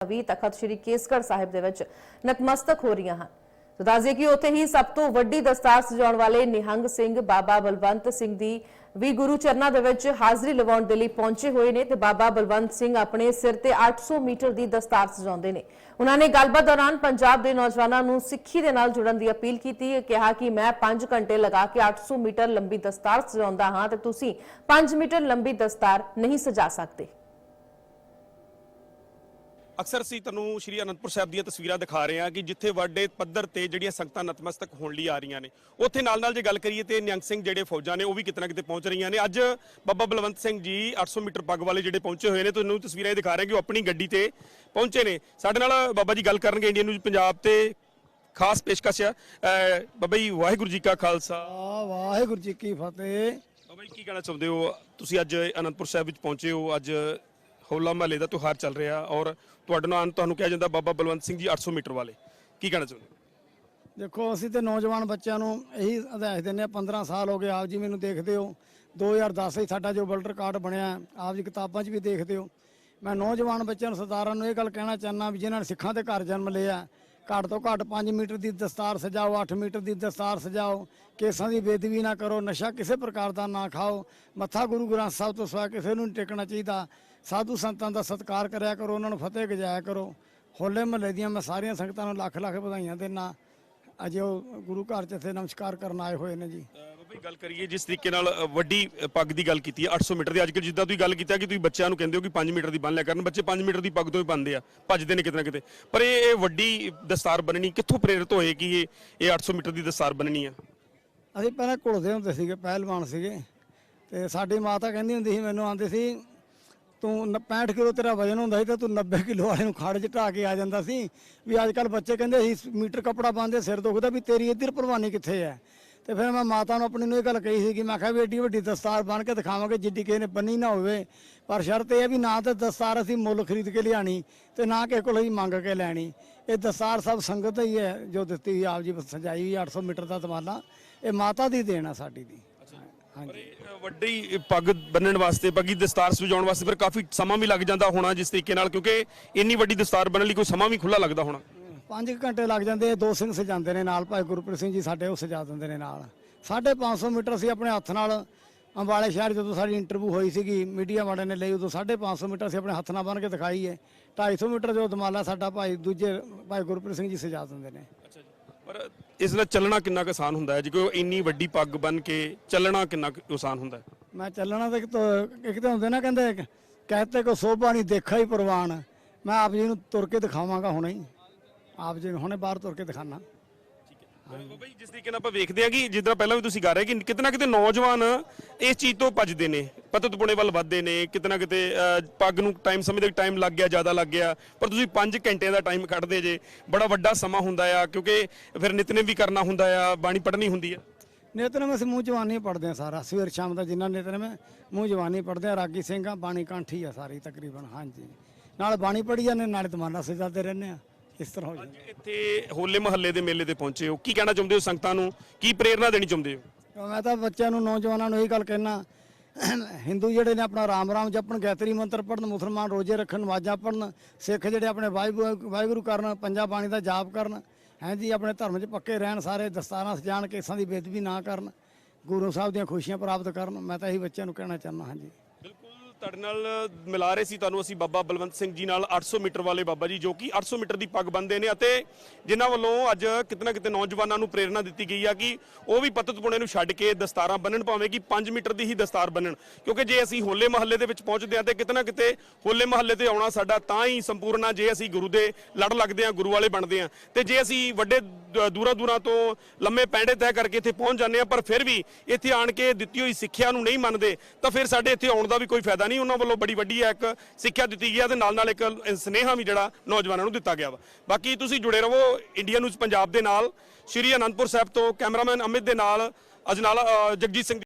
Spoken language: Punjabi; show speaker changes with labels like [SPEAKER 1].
[SPEAKER 1] ਵੀ ਤਖਤ ਸ੍ਰੀ ਕੇਸਗੜ੍ਹ ਸਾਹਿਬ ਦੇ ਵਿੱਚ ਨਤਮਸਤਕ ਹੋ ਰਹੀਆਂ ਹਨ। ਤਾਂ ਦੱਸਦੇ ਕਿ ਉੱਥੇ ਹੀ ਸਭ ਤੋਂ ਵੱਡੀ ਦਸਤਾਰ ਸਜਾਉਣ ਵਾਲੇ ਨਿਹੰਗ ਸਿੰਘ ਬਾਬਾ ਬਲਵੰਤ ਸਿੰਘ ਦੀ ਵੀ ਗੁਰੂ ਚਰਨਾਂ ਦੇ ਵਿੱਚ ਹਾਜ਼ਰੀ ਲਵਾਉਣ ਦੇ ਲਈ ਪਹੁੰਚੇ ਹੋਏ ਨੇ ਤੇ ਬਾਬਾ ਬਲਵੰਤ ਸਿੰਘ ਆਪਣੇ ਸਿਰ ਤੇ 800 ਮੀਟਰ ਦੀ ਦਸਤਾਰ ਸਜਾਉਂਦੇ ਨੇ। ਉਹਨਾਂ ਨੇ ਗੱਲਬਾਤ ਦੌਰਾਨ ਪੰਜਾਬ ਦੇ ਨੌਜਵਾਨਾਂ ਨੂੰ ਸਿੱਖੀ ਦੇ ਨਾਲ ਜੁੜਨ ਦੀ ਅਪੀਲ ਕੀਤੀ ਹੈ ਕਿਹਾ ਕਿ ਮੈਂ 5 ਘੰਟੇ ਲਗਾ ਕੇ 800 ਮੀਟਰ ਲੰਬੀ ਦਸਤਾਰ ਸਜਾਉਂਦਾ ਹਾਂ ਤੇ ਤੁਸੀਂ 5 ਮੀਟਰ ਲੰਬੀ ਦਸਤਾਰ ਨਹੀਂ ਸਜਾ ਸਕਦੇ।
[SPEAKER 2] ਅਕਸਰ ਅਸੀਂ ਤੁਹਾਨੂੰ ਸ਼੍ਰੀ ਅਨੰਦਪੁਰ ਸਾਹਿਬ ਦੀਆਂ ਤਸਵੀਰਾਂ ਦਿਖਾ ਰਹੇ ਹਾਂ ਕਿ ਜਿੱਥੇ ਵੱਡੇ ਪੱਧਰ ਤੇ ਜਿਹੜੀਆਂ ਸੰਗਤਾਂ ਨਤਮਸਤਕ ਹੋਣ ਲਈ ਆ ਰਹੀਆਂ ਨੇ ਉੱਥੇ ਨਾਲ ਨਾਲ ਜੇ ਗੱਲ ਕਰੀਏ ਤੇ ਨਿਹੰਗ ਸਿੰਘ ਜਿਹੜੇ ਫੌਜਾਂ ਨੇ ਉਹ ਵੀ ਕਿਤੇ ਨਾ ਕਿਤੇ ਪਹੁੰਚ ਰਹੀਆਂ ਨੇ। ਅੱਜ ਬਾਬਾ ਬਲਵੰਤ ਸਿੰਘ ਜੀ 800 ਮੀਟਰ ਪੱਗ ਵਾਲੇ ਜਿਹੜੇ ਪਹੁੰਚੇ ਹੋਏ ਨੇ ਤੁਹਾਨੂੰ ਤਸਵੀਰਾਂ ਇਹ ਦਿਖਾ ਰਹੇ ਕਿ ਉਹ ਆਪਣੀ ਗੱਡੀ ਤੇ ਪਹੁੰਚੇ ਨੇ। ਸਾਡੇ ਨਾਲ ਬਾਬਾ ਜੀ ਗੱਲ ਕਰਨਗੇ ਇੰਡੀਅਨ ਨਿਊਜ਼ ਪੰਜਾਬ ਤੇ ਖਾਸ ਪੇਸ਼ਕਸ਼ ਆ ਬਾਬਾ ਜੀ ਵਾਹਿਗੁਰੂ ਜੀ ਕਾ ਖਾਲਸਾ।
[SPEAKER 3] ਵਾਹਿਗੁਰੂ ਜੀ ਕੀ ਫਤਿਹ।
[SPEAKER 2] ਬਾਬਾ ਜੀ ਕੀ ਕਹਿਣਾ ਚਾਹੁੰਦੇ ਹੋ? ਤੁਸੀਂ ਅੱਜ ਅਨੰਦਪੁਰ ਸਾਹਿਬ ਵਿੱਚ ਪਹੁੰਚੇ ਹੋ ਅੱਜ ਹੋਲਾ ਮਹੱਲੇ ਦਾ ਤਿਉਹਾਰ ਚੱਲ ਰਿਹਾ ਔਰ ਤੁਹਾਡਾ ਨਾਲ ਤੁਹਾਨੂੰ ਕਿਹਾ ਜਾਂਦਾ ਬਾਬਾ ਬਲਵੰਤ ਸਿੰਘ ਜੀ 800 ਮੀਟਰ ਵਾਲੇ। ਕੀ ਕਹਿਣਾ ਚਾਹੁੰਦੇ
[SPEAKER 3] ਦੇਖੋ, ਅਸੀਂ ਤੇ ਨੌਜਵਾਨ ਬੱਚਿਆਂ ਨੂੰ ਇਹੀ ਹਦਾਇਤ ਦਿੰਦੇ ਆ 15 ਸਾਲ ਹੋ ਗਏ, ਆਪ ਜੀ ਮੈਨੂੰ ਦੇਖਦੇ ਹੋ। 2010 ਵਿੱਚ ਸਾਡਾ ਜੋ ਵਰਲਡ ਰਿਕਾਰਡ ਬਣਿਆ, ਆਪ ਜੀ ਕਿਤਾਬਾਂ 'ਚ ਵੀ ਦੇਖਦੇ ਹੋ। ਮੈਂ ਨੌਜਵਾਨ ਬੱਚਿਆਂ ਨੂੰ, ਸਰਦਾਰਾਂ ਨੂੰ ਇਹ ਗੱਲ ਕਹਿਣਾ ਚਾਹੁੰਦਾ ਵੀ ਜਿਨ੍ਹਾਂ ਨੇ ਸਿੱਖਾਂ ਦੇ ਘਰ ਜਨਮ ਲਿਆ, ਘੱਟ ਤੋਂ ਘੱਟ 5 ਮੀਟਰ ਦੀ ਦਸਤਾਰ ਸਜਾਓ 8 ਮੀਟਰ ਦੀ ਦਸਤਾਰ ਸਜਾਓ, ਕੇਸਾਂ ਦੀ ਬੇਦਬੀ ਨਾ ਕਰੋ, ਨਸ਼ਾ ਕਿਸੇ ਪ੍ਰਕਾਰ ਦਾ ਨਾ ਖਾਓ। ਮੱਥਾ ਗੁਰੂ ਗ੍ਰੰਥ ਸਾਹਿਬ ਤੋਂ ਸਿਵਾ ਕਿਸੇ ਨੂੰ ਨਹੀਂ ਟੇਕਣਾ ਚਾਹੀਦਾ। ਸਾਧੂ ਸੰਤਾਂ ਦਾ ਸਤਿਕਾਰ ਕਰਿਆ ਕਰੋ ਉਹਨਾਂ ਨੂੰ ਫਤਿਹ ਗਜਾਇਆ ਕਰੋ। ਹੋਲੇ ਮਹੱਲੇ ਦੀਆਂ ਮੈਂ ਸਾਰੀਆਂ ਸੰਗਤਾਂ ਨੂੰ ਲੱਖ ਲੱਖ ਵਧਾਈਆਂ ਦੇਣਾ ਅੱਜ ਉਹ ਗੁਰੂ ਘਰ ਚ ਇੱਥੇ ਨਮਸਕਾਰ ਕਰਨ ਆਏ ਹੋਏ ਨੇ ਜੀ।
[SPEAKER 2] ਬਾਬਾ ਜੀ ਗੱਲ ਕਰੀਏ ਜਿਸ ਤਰੀਕੇ ਨਾਲ ਵੱਡੀ ਪੱਗ ਦੀ ਗੱਲ ਕੀਤੀ ਹੈ 800 ਮੀਟਰ ਦੀ। ਅੱਜ ਕੱਲ੍ਹ ਜਿੱਦਾਂ ਤੁਸੀਂ ਗੱਲ ਕੀਤਾ ਕਿ ਤੁਸੀਂ ਬੱਚਿਆਂ ਨੂੰ ਕਹਿੰਦੇ ਹੋ ਕਿ 5 ਮੀਟਰ ਦੀ ਬੰਨ ਲਿਆ ਕਰਨ ਬੱਚੇ 5 ਮੀਟਰ ਦੀ ਪੱਗ ਤੋਂ ਹੀ ਬੰਨਦੇ ਆ ਭੱਜਦੇ ਨੇ ਕਿਤੇ ਨਾ ਕਿਤੇ। ਪਰ ਇਹ ਇਹ ਵੱਡੀ ਦਸਤਾਰ ਬੰਨਣੀ ਕਿੱਥੋਂ ਪ੍ਰੇਰਿਤ ਹੋਏ ਕਿ ਇਹ ਇਹ 800 ਮੀਟਰ ਦੀ ਦਸਤਾਰ ਬੰਨਣੀ ਆ?
[SPEAKER 3] ਅਸੀਂ ਪਹਿਲਾਂ ਘੁਲਦੇ ਹੁੰਦੇ ਸੀਗੇ ਪਹਿਲਵਾਨ ਸੀਗੇ। ਤੇ ਸਾਡੀ ਮਾਤਾ ਕਹਿੰਦੀ ਹੁੰਦੀ ਸੀ ਮੈਨੂੰ ਆਂਦੇ ਸੀ ਤੂੰ ਨ- 65 ਕਿਲੋ ਤੇਰਾ ਵਜਨ ਹੁੰਦਾ ਸੀ ਤਾਂ ਤੂੰ 90 ਕਿਲੋ ਵਾਲੇ ਨੂੰ ਖੜ ਢਾ ਕੇ ਆ ਜਾਂਦਾ ਸੀ। ਵੀ ਅੱਜ ਕੱਲ ਬੱਚੇ ਕਹਿੰਦੇ ਸੀ ਮੀਟਰ ਕੱਪੜਾ ਪਾਉਂਦੇ, ਸਿਰ ਦੁਖਦਾ ਵੀ ਤੇਰੀ ਇੱਧਰ ਪ੍ਰਵਾਨੀ ਕਿੱਥੇ ਹੈ ਤੇ ਫਿਰ ਮੈਂ ਮਾਤਾ ਨੂੰ ਆਪਣੀ ਨੂੰ ਇਹ ਗੱਲ ਕਹੀ ਸੀ ਕਿ ਮੈਂ ਕਿਹਾ ਵੀ ਏਡੀ ਵੱਡੀ ਦਸਤਾਰ ਬਣ ਕੇ ਦਿਖਾਵਾਂਗੇ ਜਿੱਡੀ ਕਿਸੇ ਨੇ ਬੰਨੀ ਨਾ ਹੋਵੇ। ਪਰ ਸ਼ਰਤ ਇਹ ਹੈ ਵੀ ਨਾ ਤਾਂ ਦਸਤਾਰ ਅਸੀਂ ਮੁੱਲ ਖਰੀਦ ਕੇ ਲਿਆਣੀ ਤੇ ਨਾ ਕਿਸੇ ਕੋਲ ਅਸੀਂ ਮੰਗ ਕੇ ਲੈਣੀ। ਇਹ ਦਸਤਾਰ ਸਭ ਸੰਗਤ ਹੀ ਹੈ ਜੋ ਦਿੱਤੀ ਹੋਈ ਆਪ ਜੀ ਸਜਾਈ ਹੋਈ 800 ਮੀਟਰ ਦਾ ਦਮਾਲਾ ਇਹ ਮਾਤਾ ਦੀ ਦੇਣ ਆ ਸਾਡੀ ਦੀ।
[SPEAKER 2] ਪਰ
[SPEAKER 3] ਹਾਂਜੀ
[SPEAKER 2] ਇਹ ਅ, ਵੱਡੀ ਪੱਗ ਬੰਨਣ ਵਾਸਤੇ ਪੱਗੀ ਦਸਤਾਰ ਸਜਾਉਣ ਵਾਸਤੇ ਫਿਰ ਕਾਫੀ ਸਮਾਂ ਵੀ ਲੱਗ ਜਾਂਦਾ ਹੋਣਾ ਜਿਸ ਤਰੀਕੇ ਨਾਲ ਕਿਉਂਕਿ ਇੰਨੀ ਵੱਡੀ ਦਸਤਾਰ ਬੰਨਣ ਲਈ ਕੋਈ ਸਮਾਂ ਵੀ ਖੁੱਲਾ ਲੱਗਦਾ ਹੋਣਾ।
[SPEAKER 3] 5 ਘੰਟੇ ਲੱਗ ਜਾਂਦੇ ਆ, ਦੋ ਸਿੰਘ ਸਜਾਉਂਦੇ ਨੇ ਨਾਲ ਭਾਈ ਗੁਰਪ੍ਰੀਤ ਸਿੰਘ ਜੀ ਸਾਡੇ ਉਹ ਸਜਾ ਦਿੰਦੇ ਨੇ ਨਾਲ। 550 ਮੀਟਰ ਅਸੀਂ ਆਪਣੇ ਹੱਥ ਨਾਲ ਅੰਬਾਲੇ ਸ਼ਹਿਰ ਜਦੋਂ ਸਾਡੀ ਇੰਟਰਵਿਊ ਹੋਈ ਸੀਗੀ ਮੀਡੀਆ ਵਾਲਿਆਂ ਨੇ ਲਈ ਉਦੋਂ 550 ਮੀਟਰ ਅਸੀਂ ਆਪਣੇ ਹੱਥ ਨਾਲ ਬੰਨ ਕੇ ਦਿਖਾਈ ਹੈ। 250 ਮੀਟਰ ਜੋ ਦਮਾਲਾ ਸਾਡਾ ਭਾਈ ਦੂਜੇ ਭਾਈ ਗੁਰਪ੍ਰੀਤ ਸਿੰਘ ਜੀ ਸਜਾ ਦਿੰਦੇ ਨੇ।
[SPEAKER 2] ਪਰ ਇਸ ਨਾਲ ਚੱਲਣਾ ਕਿੰਨਾ ਕੁ ਆਸਾਨ ਹੁੰਦਾ ਹੈ? ਜੇ ਕੋਈ ਇੰਨੀ ਵੱਡੀ ਪੱਗ ਬੰਨ ਕੇ ਚੱਲਣਾ ਕਿੰਨਾ ਕੁ ਆਸਾਨ ਹੁੰਦਾ ਹੈ?
[SPEAKER 3] ਮੈਂ ਚੱਲਣਾ ਤੇ ਇੱਕ ਤਾਂ ਇੱਕ ਤਾਂ ਹੁੰਦੇ ਨਾ ਕਹਿੰਦੇ ਕਹਤੇ ਕੋ ਸੋਭਾ ਨਹੀਂ, ਦੇਖਾ ਹੀ ਪ੍ਰਵਾਨ। ਮੈਂ ਆਪ ਜੀ ਨੂੰ ਤੁਰ ਕੇ ਦਿਖਾਵਾਂਗਾ ਹੁਣੇ ਹੀ। ਆਪ ਜੀ ਨੂੰ ਹੁਣੇ ਬਾਹਰ ਤੁਰ ਕੇ ਦਿਖਾਣਾ
[SPEAKER 2] ਬਾਬਾ ਜੀ ਜਿਸ ਤਰੀਕੇ ਨਾਲ ਆਪਾਂ ਵੇਖਦੇ ਆ ਕਿ ਜਿੱਦਾਂ ਪਹਿਲਾਂ ਵੀ ਤੁਸੀਂ ਕਰ ਰਹੇ ਕਿ ਕਿਤੇ ਨਾ ਕਿਤੇ ਨੌਜਵਾਨ ਇਸ ਚੀਜ਼ ਤੋਂ ਭੱਜਦੇ ਨੇ ਪਤਤ ਪੁਣੇ ਵੱਲ ਵੱਧਦੇ ਨੇ ਕਿਤੇ ਨਾ ਕਿਤੇ ਅਹ, ਪੱਗ ਨੂੰ ਟਾਈਮ ਸਮੇਂ ਦੇ ਟਾਈਮ ਲੱਗ ਗਿਆ ਜ਼ਿਆਦਾ ਲੱਗ ਗਿਆ ਪਰ ਤੁਸੀਂ 5 ਘੰਟੇ ਦਾ ਟਾਈਮ ਕੱਢਦੇ ਜੇ ਬੜਾ ਵੱਡਾ ਸਮਾਂ ਹੁੰਦਾ ਆ ਕਿਉਂਕਿ ਫਿਰ ਨਿਤਨੇਮ ਵੀ ਕਰਨਾ ਹੁੰਦਾ ਆ ਬਾਣੀ ਪੜ੍ਹਨੀ ਹੁੰਦੀ ਆ।
[SPEAKER 3] ਨਿਤਨੇਮ ਅਸੀਂ ਮੂੰਹ ਜਵਾਨੀ ਪੜਦੇ ਆ ਸਾਰਾ ਸਵੇਰ ਸ਼ਾਮ ਦਾ ਜਿੰਨਾ ਨਿਤਨੇਮ ਹੈ ਮੂੰਹ ਜਵਾਨੀ ਪੜਦੇ ਆ ਰਾਗੀ ਸਿੰਘ ਆ ਬਾਣੀ ਕਾਂਠੀ ਆ ਸਾਰੀ ਤਕਰੀਬਨ ਹਾਂਜੀ। ਨਾਲ ਬਾਣੀ ਪੜੀ ਜਾਂਦੇ ਨਾਲੇ ਤਮਾਨਾ ਸਜਾਦੇ ਰਹਿੰਦੇ ਆ। ਇਸ ਤਰ੍ਹਾਂ ਹੋ ਜਾਂਦਾ
[SPEAKER 2] ਇੱਥੇ ਹੋਲੇ ਮਹੱਲੇ ਦੇ ਮੇਲੇ ਤੇ ਪਹੁੰਚੇ ਹੋ। ਕੀ ਕਹਿਣਾ ਚਾਹੁੰਦੇ ਹੋ ਸੰਗਤਾਂ ਨੂੰ? ਕੀ ਪ੍ਰੇਰਣਾ ਦੇਣੀ ਚਾਹੁੰਦੇ ਹੋ?
[SPEAKER 3] ਮੈਂ ਤਾਂ ਬੱਚਿਆਂ ਨੂੰ ਨੌਜਵਾਨਾਂ ਨੂੰ ਇਹ ਗੱਲ ਕਹਿਣਾ ਹਿੰਦੂ ਜਿਹੜੇ ਨੇ ਆਪਣਾ ਰਾਮ ਰਾਮ ਜਪਣ ਗਾਇਤਰੀ ਮੰਤਰ ਪੜਨ ਮੁਸਲਮਾਨ ਰੋਜ਼ੇ ਰੱਖਣ ਨਮਾਜ਼ਾਂ ਪੜਨ ਸਿੱਖ ਜਿਹੜੇ ਆਪਣੇ ਵਾਹਿਗੁਰੂ ਕਰਨ ਪੰਜਾ ਬਾਣੀ ਦਾ ਜਾਪ ਕਰਨ ਹੈਂ ਜੀ ਆਪਣੇ ਧਰਮ 'ਚ ਪੱਕੇ ਰਹਿਣ ਸਾਰੇ ਦਸਤਾਰਾਂ ਸਜਾਣ ਕੇਸਾਂ ਦੀ ਬੇਦਬੀ ਨਾ ਕਰਨ ਗੁਰੂ ਸਾਹਿਬ ਦੀਆਂ ਖੁਸ਼ੀਆਂ ਪ੍ਰਾਪਤ ਕਰਨ ਮੈਂ ਤਾਂ ਇਹੀ ਬੱਚਿਆਂ ਨੂੰ ਕਹਿਣਾ ਚਾਹੁੰਦਾ ਹਾਂਜੀ।
[SPEAKER 2] ਤੁਹਾਡੇ ਨਾਲ ਮਿਲਾ ਰਹੇ ਸੀ ਤੁਹਾਨੂੰ ਅਸੀਂ ਬਾਬਾ ਬਲਵੰਤ ਸਿੰਘ ਜੀ ਨਾਲ 800 ਮੀਟਰ ਵਾਲੇ ਬਾਬਾ ਜੀ, ਜੋ ਕਿ 800 ਮੀਟਰ ਦੀ ਪੱਗ ਬੰਨਦੇ ਨੇ ਅਤੇ ਜਿਨ੍ਹਾਂ ਵੱਲੋਂ ਅੱਜ ਕਿਤੇ ਨਾ ਕਿਤੇ ਨੌਜਵਾਨਾਂ ਨੂੰ ਪ੍ਰੇਰਣਾ ਦਿੱਤੀ ਗਈ ਆ ਕਿ ਉਹ ਵੀ ਪਤਤ ਪੁਣੇ ਨੂੰ ਛੱਡ ਕੇ ਦਸਤਾਰਾਂ ਬੰਨਣ ਭਾਵੇਂ ਕਿ 5 ਮੀਟਰ ਦੀ ਹੀ ਦਸਤਾਰ ਬੰਨਣ ਕਿਉਂਕਿ ਜੇ ਅਸੀਂ ਹੋਲੇ ਮਹੱਲੇ ਦੇ ਵਿੱਚ ਪਹੁੰਚਦੇ ਹਾਂ ਤੇ ਕਿਤੇ ਨਾ ਕਿਤੇ ਹੋਲੇ ਮਹੱਲੇ ਤੇ ਆਉਣਾ ਸਾਡਾ ਤਾਂ ਹੀ ਸੰਪੂਰਨ ਆ, ਜੇ ਅਸੀਂ ਗੁਰੂ ਦੇ ਲੜ ਲੱਗਦੇ ਹਾਂ, ਗੁਰੂ ਵਾਲੇ ਬਣਦੇ ਹਾਂ। ਤੇ ਜੇ ਅਸੀਂ ਵੱਡੇ ਦੂਰਾਂ ਦੂਰਾਂ ਤੋਂ ਲੰਮੇ ਪੈਂਡੇ ਤੈਅ ਕਰਕੇ ਇੱਥੇ ਪਹੁੰਚ ਜਾਂਦੇ ਹਾਂ, ਪਰ ਫਿਰ ਵੀ ਇੱਥੇ ਆਣ ਕੇ ਦਿੱਤੀ ਹੋਈ ਸਿੱਖਿਆ ਨੂੰ ਨਹੀਂ ਮੰਨਦੇ, ਤਾਂ ਫਿਰ ਸਾਡੇ ਇੱਥੇ ਆਉਣ ਦਾ ਵੀ ਕੋਈ ਫਾਇਦਾ ਨਹੀਂ ਉਹਨਾਂ ਵੱਲੋਂ ਬੜੀ ਵੱਡੀ ਹੈ ਇੱਕ ਸਿੱਖਿਆ ਦਿੱਤੀ ਗਈ ਹੈ ਤੇ ਨਾਲ ਨਾਲ ਇੱਕ ਸਨੇਹਾ ਵੀ ਜਿਹੜਾ ਨੌਜਵਾਨਾਂ ਨੂੰ ਦਿੱਤਾ ਗਿਆ ਵਾ। ਬਾਕੀ ਤੁਸੀਂ ਜੁੜੇ ਰਹੋ ਇੰਡੀਆ ਨਿਊਜ਼ ਪੰਜਾਬ ਦੇ ਨਾਲ। ਸ਼੍ਰੀ ਅਨੰਦਪੁਰ ਸਾਹਿਬ ਤੋਂ ਕੈਮਰਾਮੈਨ ਅਮਿਤ ਦੇ ਨਾਲ ਅਜਨਾਲਾ ਅ, ਜਗਜੀਤ ਸਿੰਘ